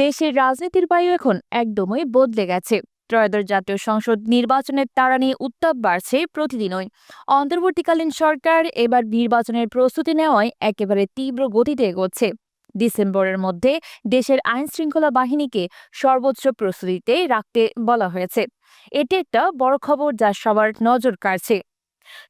দেশের রাজনীতির বায়ু এখন একদমই বদলে গেছে। ত্রয়োদশ জাতীয় সংসদ নির্বাচনের তাড়া নিয়ে উত্তাপ বাড়ছে প্রতিদিনই। অন্তর্বর্তীকালীন সরকার এবার নির্বাচনের প্রস্তুতি নেওয়ায় একেবারে তীব্র গতিতে এগোচ্ছে। ডিসেম্বরের মধ্যে দেশের আইন শৃঙ্খলা বাহিনীকে সর্বোচ্চ প্রস্তুতিতে রাখতে বলা হয়েছে। এটি একটা বড় খবর যা সবার নজর কাড়ছে।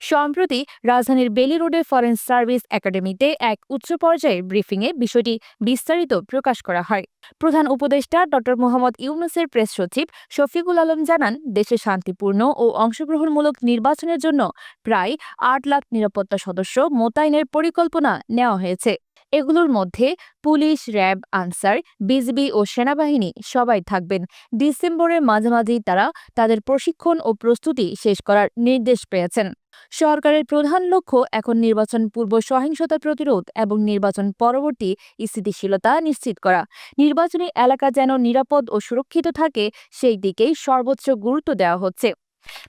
সম্প্রতি রাজধানীর বেলি রোডে ফরেন সার্ভিস একাডেমিতে এক উচ্চ পর্যায়ের ব্রিফিংয়ে বিষয়টি বিস্তারিত প্রকাশ করা হয়। প্রধান উপদেষ্টা ড মোহাম্মদ ইউনুসের প্রেস সচিব শফিকুল আলম জানান, দেশে শান্তিপূর্ণ ও অংশগ্রহণমূলক নির্বাচনের জন্য প্রায় আট লাখ নিরাপত্তা সদস্য মোতায়েনের পরিকল্পনা নেওয়া হয়েছে। এগুলোর মধ্যে পুলিশ, র্যাব, আনসার, বিজিবি ও সেনাবাহিনী সবাই থাকবেন। ডিসেম্বরের মাঝামাঝি তারা তাদের প্রশিক্ষণ ও প্রস্তুতি শেষ করার নির্দেশ পেয়েছেন। সরকারের প্রধান লক্ষ্য এখন নির্বাচন পূর্ব সহিংসতা প্রতিরোধ এবং নির্বাচন পরবর্তী স্থিতিশীলতা নিশ্চিত করা। নির্বাচনী এলাকা যেন নিরাপদ ও সুরক্ষিত থাকে, সেই দিকেই সর্বোচ্চ গুরুত্ব দেওয়া হচ্ছে।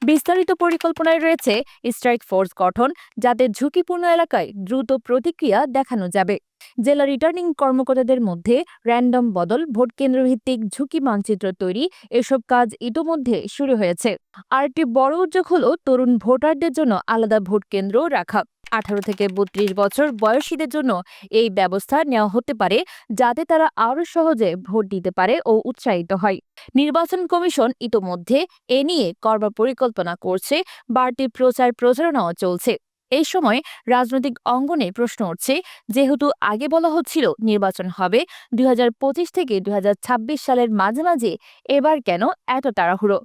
বিস্তারিত পরিকল্পনায় রয়েছে স্ট্রাইক ফোর্স গঠন, যাতে ঝুঁকিপূর্ণ এলাকায় দ্রুত প্রতিক্রিয়া দেখানো যাবে। জেলা রিটার্নিং কর্মকর্তাদের মধ্যে র্যান্ডম বদল, ভোট কেন্দ্রভিত্তিক ঝুঁকি মানচিত্র তৈরি, এসব কাজ ইতোমধ্যে শুরু হয়েছে। আরেকটি বড় উদ্যোগ হল তরুণ ভোটারদের জন্য আলাদা ভোট কেন্দ্র রাখা। আঠারো থেকে বত্রিশ বছর বয়সীদের জন্য এই ব্যবস্থা নেওয়া হতে পারে, যাতে তারা আরও সহজে ভোট দিতে পারে ও উৎসাহিত হয়। নির্বাচন কমিশন ইতোমধ্যে এ নিয়ে করবার পরিকল্পনা করছে, বাড়তি প্রচার প্রচারণাও চলছে। এই সময় রাজনৈতিক অঙ্গনে প্রশ্ন উঠছে, যেহেতু আগে বলা হচ্ছিল নির্বাচন হবে দুই হাজার পঁচিশ থেকে দুই হাজার ছাব্বিশ সালের মাঝামাঝি এবার কেন এত তাড়াহুড়ো?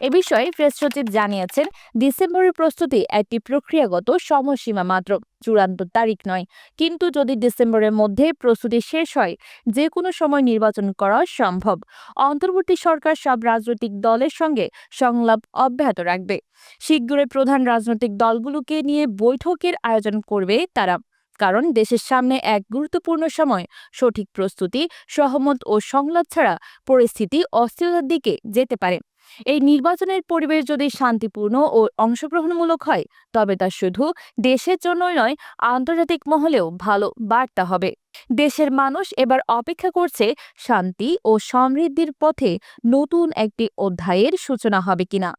এ বিষয়ে প্রেস সচিব জানিয়েছেন, ডিসেম্বরের প্রস্তুতি একটি প্রক্রিয়াগত সময়সীমা মাত্র, চূড়ান্ত তারিখ নয়। কিন্তু যদি ডিসেম্বরের মধ্যে প্রস্তুতি শেষ হয় যে কোনো সময় নির্বাচন করা সম্ভব। অন্তর্বর্তী সরকার সব রাজনৈতিক দলের সঙ্গে সংলাপ অব্যাহত রাখবে। শীঘ্রই প্রধান রাজনৈতিক দলগুলোকে নিয়ে বৈঠকের আয়োজন করবে তারা। কারণ দেশের সামনে এক গুরুত্বপূর্ণ সময়, সঠিক প্রস্তুতি, সহমত ও সংলাপ ছাড়া পরিস্থিতি অস্থিরতার দিকে যেতে পারে। এই নির্বাচনের পরিবেশ যদি শান্তিপূর্ণ ও অংশগ্রহণমূলক হয়, তবে তা শুধু দেশের জন্যই নয়, আন্তর্জাতিক মহলেও ভালো বার্তা হবে। দেশের মানুষ এবার অপেক্ষা করছে শান্তি ও সমৃদ্ধির পথে নতুন একটি অধ্যায়ের সূচনা হবে কিনা।